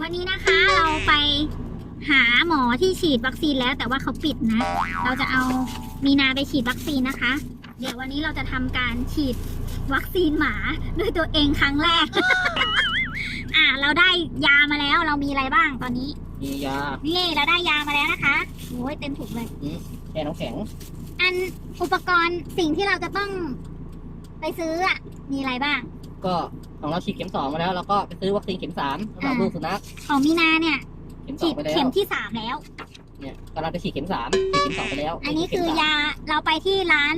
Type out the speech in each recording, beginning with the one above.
วันนี้นะคะเราไปหาหมอที่ฉีดวัคซีนแล้วแต่ว่าเขาปิดนะ เราจะเอามีนาไปฉีดวัคซีนนะคะ เดี๋ยววันนี้เราจะทำการฉีดวัคซีนหมาด้วยตัวเองครั้งแรก อะเราได้ยามาแล้วเรามีอะไรบ้างตอนนี้ มียานี่เราได้ยามาแล้วนะคะโอ้ยเต็มถุงเลย แช่น้ำแข็งอันอุปกรณ์สิ่งที่เราจะต้องไปซื้ออะมีอะไรบ้าง ก็ของเราฉีดเข็มสองมาแล้วเราก็ไปซื้อวัคซีนเข็มสามสำหรับอ่า ลูกสุนัขของมีนาเนี่ยเข็มสอฉีงดไปแล้เข็วมที่สามแล้ว เนี่ยกำลังจะฉีดเข็มสามฉีดเข็มสองไปแล้วอันนี้คือเข็มสม ยาเราไปที่ร้าน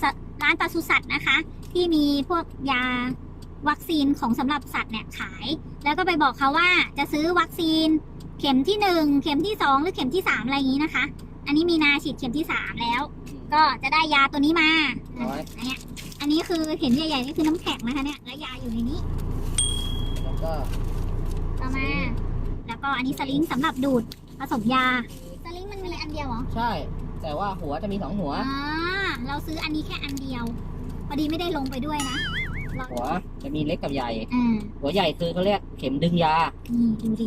สร้านปศุสัตว์นะคะ ที่มีพวกยาวัคซีนของสำหรับสัตว์เนี่ยขาย แล้วก็ไปบอกเขาว่าจะซื้อวัคซีน เข็มที่หนึ่งเข็มที่สองหรือเข็มที่สามอะไรอย่างนี้นะคะ อันนี้มีนาฉีดเข็มที่สามแล้ว ก็จะได้ยาตัวนี้มาร้อย อันเนี้ย อันนี้คือเห็นใหญ่ๆนี่คือน้ำแข็งนะคะเนี่ยและยาอยู่ในนี้ แล้วก็ต่อมา แล้วก็อันนี้สลิงสำหรับดูดผสมยา สลิงมันมีอะไรอันเดียวเหรอ ใช่ แต่ว่าหัวจะมีสองหัว อ่า เราซื้ออันนี้แค่อันเดียว พอดีไม่ได้ลงไปด้วยนะเราหัวจะมีเล็กกับใหญ่ อ่า หัวใหญ่คือเขาเรียกเข็มดึงยานี่ดูดิ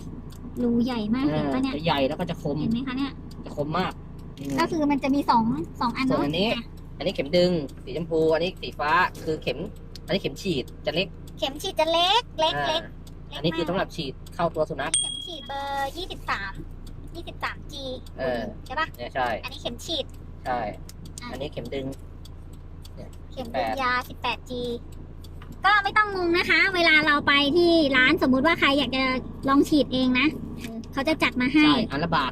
รูใหญ่มากเอเห็นอปะเนี่ย จะใหญ่แล้วก็จะคม เห็นไหมคะเนี่ย จะคมมากอืมก็คือมันจะมีสองสองอันส่วนเนาะอันนี้ อะ อันนี้เข็มดึงสีชมพูอันนี้สีฟ้าคือเข็ม อันนี้เข็มฉีดจะเล็กเข็มฉีดจะเล็กเล็กอ่าเล็กอันนี้คือสำหรับฉีดเข้าตัวสุนัข เข็มฉีดเบอร์ยี่สิบสามยี่สิบสาม G เออ ใช่ปะเนี่ยใช่ อันนี้เข็มฉีดใช่ อันนี้เข็มดึง เข็มดูดยา 18G ก็ไม่ต้องงงนะคะ เวลาเราไปที่ร้านสมมุติว่าใครอยากจะลองฉีดเองนะ เขาจะจัดมาให้ ใช่ อันละบาท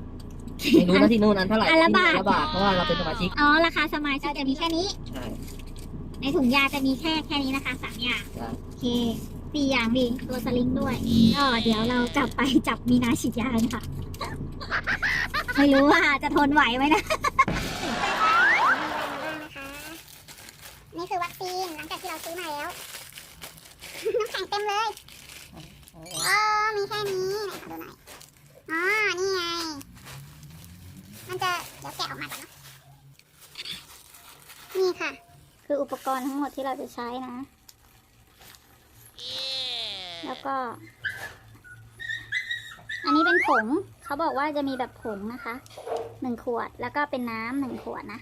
ไม่รู้นะที่นู่นอันเท่าไหร่อันละบาทที่นี่อันละบาทเพราะว่าเราเป็นสมาชิกอ๋อ ราคาสมาชิกจะมีแค่นี้ ใช่ ในถุงยาจะมีแค่แค่นี้นะคะสามอย่าง ใช่ โอเคสี่อย่างมีตัวสลิงด้วยก็เดี๋ยวเราจับไปจับมีนาฉีดยากันค่ะ ไม่รู้ว่าจะทนไหวไหมนะ นี่คือวัคซีนหลังจากที่เราซื้อมาแล้ว น้ำแข็งเต็มเลย อ๋อ มีแค่นี้ไหนขอดูหน่อย อ๋อ นี่ไง มันจะเดี๋ยวแกะออกมาก่อนเนาะนี่ค่ะ คืออุปกรณ์ทั้งหมดที่เราจะใช้นะ แล้วก็ อันนี้เป็นผงเขาบอกว่าจะมีแบบผงนะคะหนึ่งขวดแล้วก็เป็นน้ำหนึ่งขวดนะ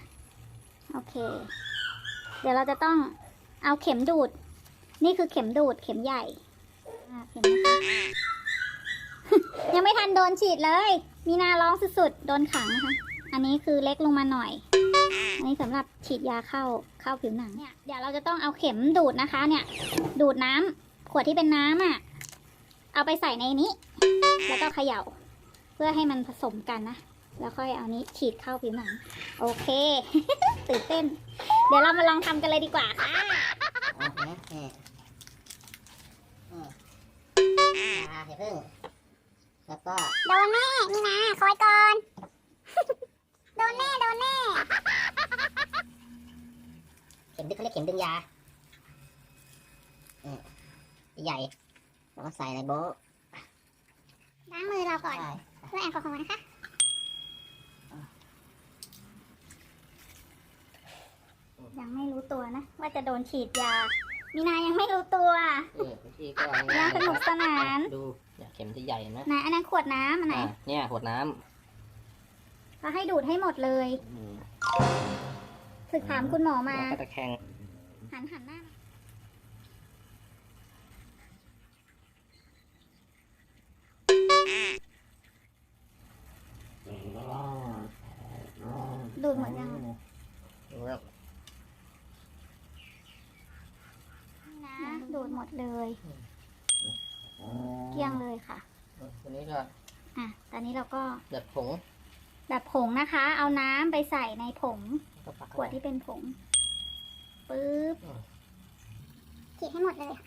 โอเค เดี๋ยวเราจะต้องเอาเข็มดูด นี่คือเข็มดูดเข็มใหญ่อ่าเห็นไหมคะยังไม่ทันโดนฉีดเลย มีนาร้องสุดๆ โดนขังนะคะ อันนี้คือเล็กลงมาหน่อย อันนี้สำหรับฉีดยาเข้าเข้าผิวหนังเนี่ย เดี๋ยวเราจะต้องเอาเข็มดูดนะคะ เนี่ย ดูดน้ำขวดที่เป็นน้ำอะ เอาไปใส่ในนี้ แล้วก็เขย่า เพื่อให้มันผสมกันนะ แล้วค่อยเอานี้ฉีดเข้าผิวหนัง โอเค ตื่นเต้น เดี๋ยวเรามาลองทำกันเลยดีกว่าค่ะอะนะนี่อืมอ่าอย่าเพิ่ง แล้วก็โดนแน่นี่นะคอยก่อน โดนแน่โดนแน่ เข็มดึงเขาเรียกเข็มดึงยาอืมใหญ่แล้วก็ใส่ในโบ๊ะล้างมือเราก่อนใช่ด้วยแอลกอฮอล์นะคะยังไม่รู้ตัวนะ ว่าจะโดนฉีดยา มีนายังไม่รู้ตัว นี่วิธีก็ยังสนุกสนาน ดูเนี่ยเข็มที่ใหญ่นะไหนอันนั้นขวดน้ำอันไหนอะเนี่ยขวดน้ก็ให้ดูดให้หมดเลยำอืมศึกถามคุณหมอมา แล้วก็ตะแคงหันหันหน้ามาดูดหมดยัง ดูแล้ว นะ ดูดหมดเลย เกลี้ยงเลยค่ะตัวนี้ก็อะตอนนี้เราก็เดือดผงแบบผงนะคะ เอาน้ำไปใส่ในผงก็ปักขวดที่เป็นผงปึ๊บฉีดให้หมดเลยค่ะ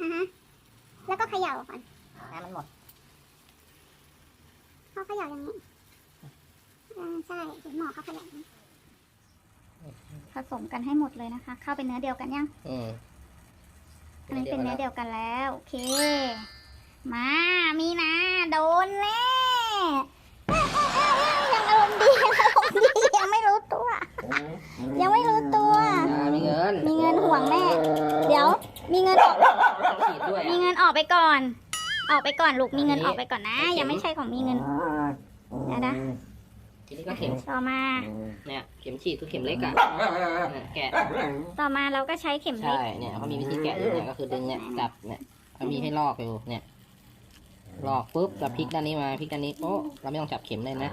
อ่าฮะแล้วก็เขย่าก่อนน้ำมันหมดเขาเขย่าอย่างนี้อ่าใช่เดี๋ยวหมอเขาเขย่าอย่างนี้ ผสมกันให้หมดเลยนะคะเข้าเป็นเนื้อเดียวกันยังอืมอันนี้เป็นเนื้อเดียวกันแล้ว โอเค มา มีนะ โดนแน่ยังอารมณ์ดียังอารมณ์ดียังไม่รู้ตัว ยังไม่รู้ตัว อ่ามีเงินมีเงินห่วงแม่ เดี๋ยว มีเงินออกต้องฉีดด้วยมีอะ เงินออกไปก่อน ออกไปก่อนลูก มีเงินอันนี้ออกไปก่อนนะ ยังไม่ใช่ของมีเงินเดี๋ยวนะ ทีนี้ก็เข็ม ต่อมา เนี่ย เข็มฉีดคือเข็มเล็กอะเนี่ยแกะ ต่อมาเราก็ใช้เข็มเล็กใช่เนี่ยเขามีวิธีแกะอยู่เนี่ยก็คือดึงเนี่ยจับเนี่ยเขามีให้ลอกอยู่เนี่ย ลอกปุ๊บแล้วพลิกด้านนี้มาพลิกด้านนี้โอ้เราไม่ต้องจับเข็มเลยนะ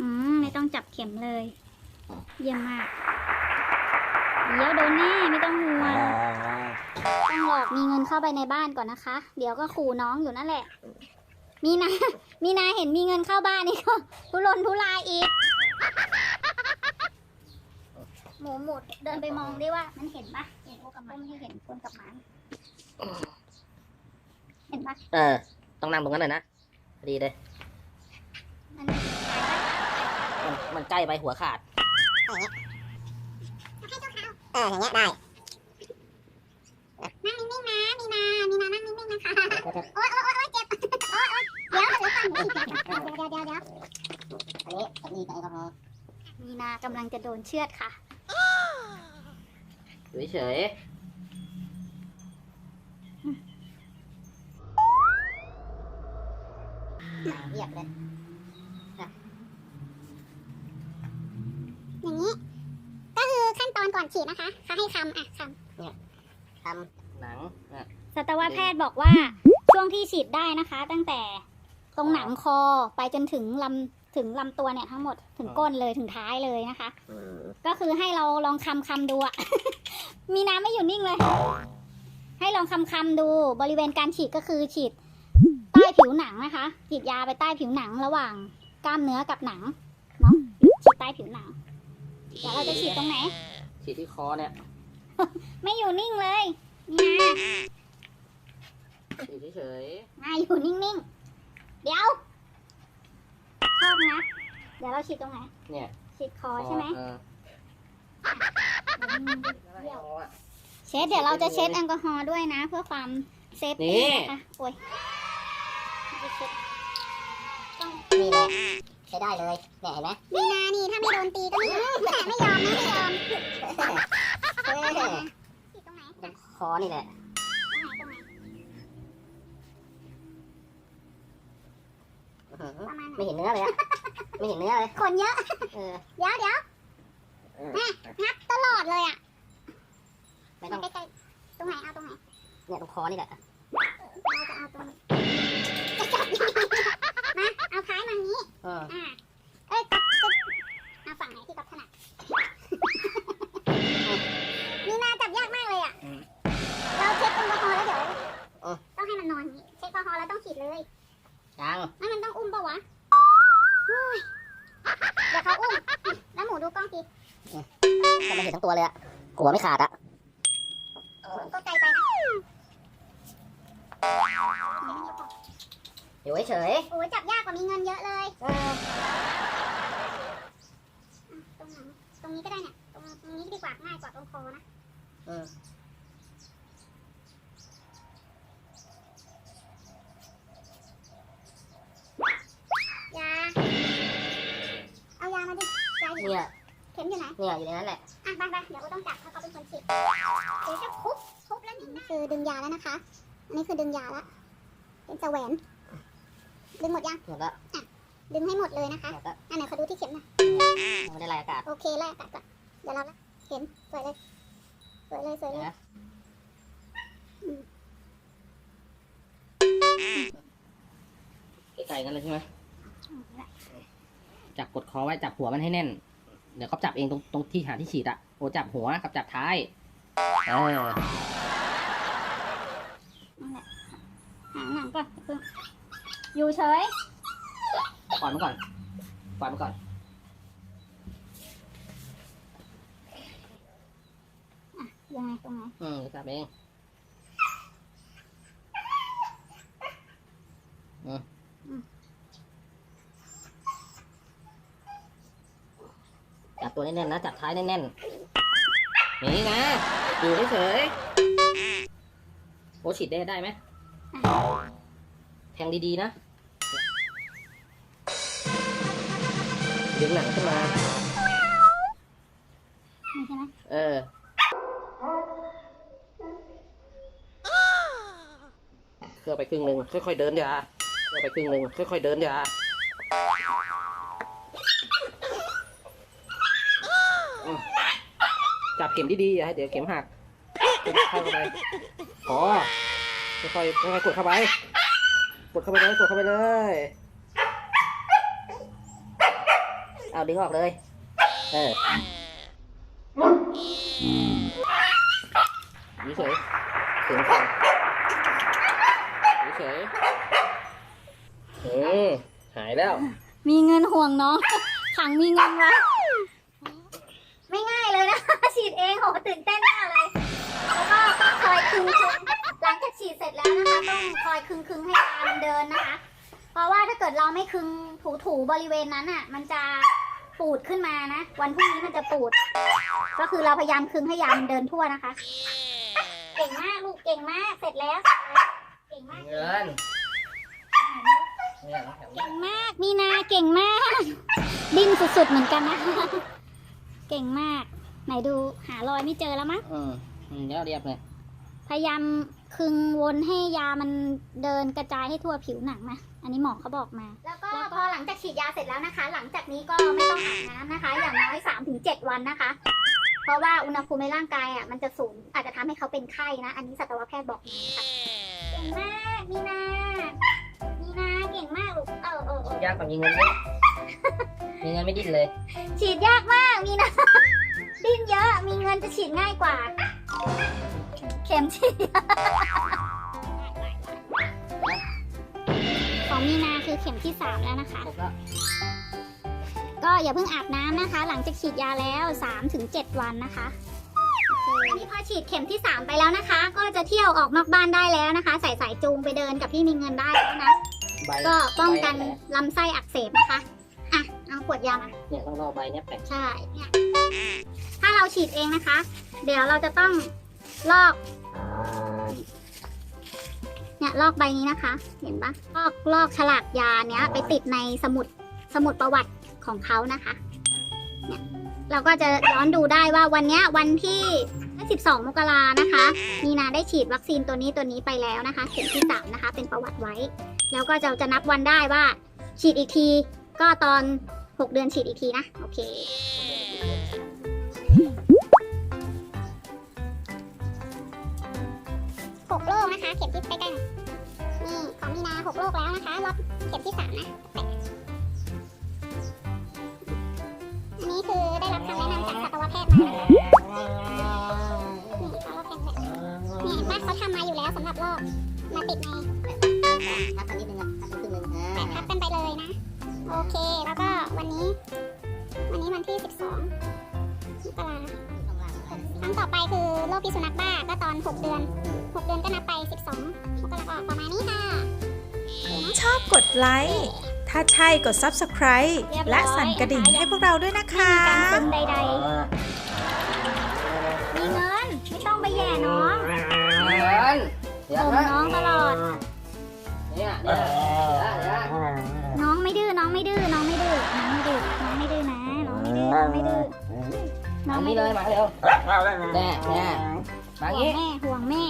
อืมไม่ต้องจับเข็มเลย เยี่ยมมาก เดี๋ยวโดนแน่ไม่ต้องห่วงต้องหลอกมีเงินเข้าไปในบ้านก่อนนะคะ เดี๋ยวก็ขู่น้องอยู่นั่นแหละ มีนา มีนาเห็นมีเงินเข้าบ้านนี่ก็ทุรนทุรายอีก หมูหมูเดินไปมองดิว่า มันเห็นปะเห็นพวกกับมันไม่ให้เห็นคนกับหมันเห็นปะเออ ต้องนั่งตรงนั้นเลยนะพอดีเลย มันเห็นปะมันมันใกล้ไปหัวขาด เอออย่างเงี้ยได้ นั่งนิ่งๆนะ มีนา มีนานั่งนิ่งๆนะคะ โอ๊ยโอ๊ย เดี๋ยวเดี๋ยวเดี๋ยวเดี๋ยวเดียดเดี๋ยวอันนี้อันนี้กับแอลกอฮอล์มีนากำลังจะโดนเชือดค่ะ อยู่เฉยเรียบเลยอย่างนี้ ก็คือขั้นตอนก่อนฉีดนะคะเขาให้คำอะคๆทำหนังอะสัตวแพทย์บอกว่าช่วงที่ฉีดได้นะคะ ตั้งแต่ ตรงหนังคอไปจนถึงลำถึงลำตัวเนี่ยทั้งหมดถึงก้นเลยถึงท้ายเลยนะคะ ก็คือให้เราลองคำคำดูอะ มีน้ำไม่อยู่นิ่งเลย ให้ลองคำคำดูบริเวณการฉีดก็คือฉีดใต้ผิวหนังนะคะ ฉีดยาไปใต้ผิวหนังระหว่างกล้ามเนื้อกับหนังเนาะฉีดใต้ผิวหนังเดี๋ยวเราจะฉีดตรงไหน ฉีดที่คอเนี่ย ไม่อยู่นิ่งเลยมีนาฉีดเฉยมาอยู่นิ่งๆ เดี๋ยวชอบนะ เดี๋ยวเราฉีดตรงไหนๆเนี่ยฉีดคอใช่ไหมเอออืมเดี๋ยวอะ เช็ดเดี๋ยวเราจะเช็ดแอลกอฮอล์ด้วยนะ เพื่อความเซฟนี่ ตี้นะคะโอ้ยไม่เช็ดต้องนี่แหละใช้ได้เลยเนี่ยเห็นไหมำมีนานี่ถ้าไม่โดนตีก็ไม่แต่ไม่ยอมนะไม่ยอมเฮ้ยฉีดตรงไหนตรงคอนี่แหละ ประมาณไหนไม่เห็นเนื้อเลยอะไม่เห็นเนื้อเลยขนเยอะ เออ เดี๋ยวเดี๋ยวเอองับตลอดเลยอะไม่ต้องใกล้ๆตรงไหนเอาตรงไหน เนี่ยตรงคอนี่แหละเราจะเอาตรงนี้จะจับยังไงมาเอาท้ายมาอย่างนี้เอออ่า ก็ไม่เห็นทั้งตัวเลยอะกลัวไม่ขาดอะก็ไกลไปนะอยู่เฉยโอ้ยจับยากกว่ามีเงินเยอะเลยๆเออตรงไหนตรงนี้ก็ได้เนี่ย ตรงตรงนี้ดีกว่าง่ายกว่าตรงคอนะเออยาเอายามาดิยาอยู่เนี่ยเข็มอยู่ไหน เนี่ยอยู่ในนั้นแหละ อะไปไปเดี๋ยวก็ต้องจับเพราะเขาเป็นคนฉีดเดี๋ยวจะคุบคุบแล้วนี่นี่คือดึงยาแล้วนะคะ อันนี้คือดึงยาแล้วเป็นสแหวนดึงหมดยัง หมดแล้วดึงให้หมดเลยนะคะ หมดแล้วอันไหนขอดูที่เข็มหน่อยยังไม่ได้ไล่อากาศ โอเคแลกกัดก่อน เดี๋ยวเราละเข็มสวยเลย สวยเลยสวยเลยนะใกล้ๆกันเลยใช่ไหมจับกดคอไว้จับหัวมันให้แน่น เดี๋ยวเขาจับเองตรงตรงที่หาที่ฉีดอะโอ้จับหัวกับจับท้ายเออหางหนังก่อนเพิ่งอยู่เฉย ปล่อยมันก่อนปล่อยมันก่อน ยังไงตรงไหนอืมเดี๋ยวจับเองอืมับตัวแน่นๆนะจับท้ายแน่นๆนี่นะอยู่เฉยๆโอฉีดได้ได้ไหมแทงดีๆนะดึงหนังขึ้นมาเออเคลื่อไปครึ่งหนึ่งค่อยๆเดินอย่าเคลื่อนไปครึ่งหนึ่งค่อยๆเดินอย่า จับเข็มดีๆอย่าให้เดี๋ยวเข็มหักเข้าไปพอค่อยๆค่อยๆกดเข้าไป กดเข้าไปเลย กดเข้าไปเลยเอาดึงออกเลย เอออยู่เฉยเสียงสั่นอยู่เฉยอืมหายแล้ว มีเงินห่วงน้องขังมีเงินไว้ ไม่ง่ายเลยนะ ฉีดเองโห ตื่นเต้นมากเลย แล้วก็ต้องคอยคึงคึงหลังจากฉีดเสร็จแล้วนะคะ ต้องคอยคึงคึงให้ยามันเดินนะคะ เพราะว่าถ้าเกิดเราไม่คึงถูถูบริเวณนั้นอะ มันจะปูดขึ้นมานะ วันพรุ่งนี้มันจะปูด ก็คือเราพยายามคึงให้ยามันเดินทั่วนะคะ เก่งมากลูกเก่งมากเสร็จแล้ว เก่งมากเงินเนี่ยน้ำแข็งเก่งมากมีนาเก่งมาก ดิ้นสุดๆเหมือนกันนะเก่งมาก ไหนดูหารอยไม่เจอแล้วมั้งอืมอืมเดี๋ยวเรียบเลยพยายามคึงวนให้ยามันเดินกระจายให้ทั่วผิวหนังนะอันนี้หมอเขาบอกมา แล้วก็พอหลังจากฉีดยาเสร็จแล้วนะคะ หลังจากนี้ก็ไม่ต้องอาบน้ำนะคะ อย่างน้อย3-7ถึงวันนะคะ เพราะว่าอุณหภูมิในร่างกายอะมันจะสูงอาจจะทำให้เขาเป็นไข้นะ อันนี้สัตวแพทย์บอกมาค่ะเก่งมากมีนามีนาเก่งมากลูกเออเออเออยากกว่ามีเงินเยอะมีเงินไม่ดิ้นเลยฉีดยากมากมีนะ ดิ้นเยอะ มีเงินจะฉีดง่ายกว่า เข็มฉีด ของมีนาคือเข็มที่ 3 แล้วนะคะครบแล้วก็อย่าเพิ่งอาบน้ำนะคะ หลังจากฉีดยาแล้ว 3-7 วันนะคะอันนี้พอฉีดเข็มที่ 3 ไปแล้วนะคะ ก็จะเที่ยวออกนอกบ้านได้แล้วนะคะ ใส่สายจูงไปเดินกับพี่มีเงินได้แล้วนะใบก็ป้องกันลำไส้อักเสบนะคะอะ เอาขวดยามาเนี่ยต้องรอใบเนี้ยแปะใช่เนี่ยถ้าเราฉีดเองนะคะ เดี๋ยวเราจะต้องลอก เนี่ยลอกใบนี้นะคะ เห็นปะลอกลอกฉลากยาเนี้ยไปติดในสมุดสมุดประวัติของเขานะคะเนี่ยเราก็จะย้อนดูได้ว่าวันเนี้ยวันที่12มกรานะคะ มีนาได้ฉีดวัคซีนตัวนี้ตัวนี้ไปแล้วนะคะ เข็มที่3นะคะ เป็นประวัติไว้ แล้วก็จะจะนับวันได้ว่า ฉีดอีกทีก็ตอน 6 เดือนฉีดอีกทีนะ โอเคหกโรคนะคะ เข็มที่ใกล้ๆหน่อยนี่ของมีนาหกโรคแล้วนะคะรอบเข็มที่สามนะแปะอันนี้คือได้รับคำแนะนำจากสัตวแพทย์มานะคะนี่เขาลอกแพงเลยนี่เห็นปะเขาทำมาอยู่แล้วสำหรับลอกมาติดในทับกันนิดนึงอะทับครึ่งนึงแปะทับกันไปเลยนะ โอเค แล้วก็วันนี้ วันนี้วันที่ 12มกราครั้งต่อไปคือโรคพิษสุนัขบ้าก็ตอน 6 เดือน 6 เดือนก็นับไป 12มกราคมประมาณนี้ค่ะ ชอบกดไลค์ ถ้าใช่กด Subscribe เรียบร้อยและสั่นกระดิ่งให้พวกเราด้วยนะคะการซึมใดๆ มีเงิน ไม่ต้องไปแย่น้องเงินเดี๋ยวผมนะน้องตลอด เนี่ยเนี่ยเดี๋ยวเดี๋ยวน้อง ไม่ดื้อน้องไม่ดื้อน้องไม่ดื้อน้องไม่ดื้อน้องไม่ดื้อนะน้องไม่ดื้อน้องไม่ดื้อน้มาองไม่นี่เลดื้อยมาเร็วแน่แน่มาห่วงี้งแม่ห่วงแม่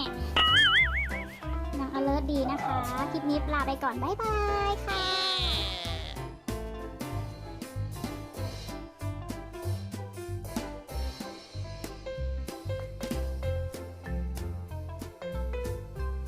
น้อง alert ดีนะคะ คลิปนี้ลาไปก่อน บ๊ายบายค่ะ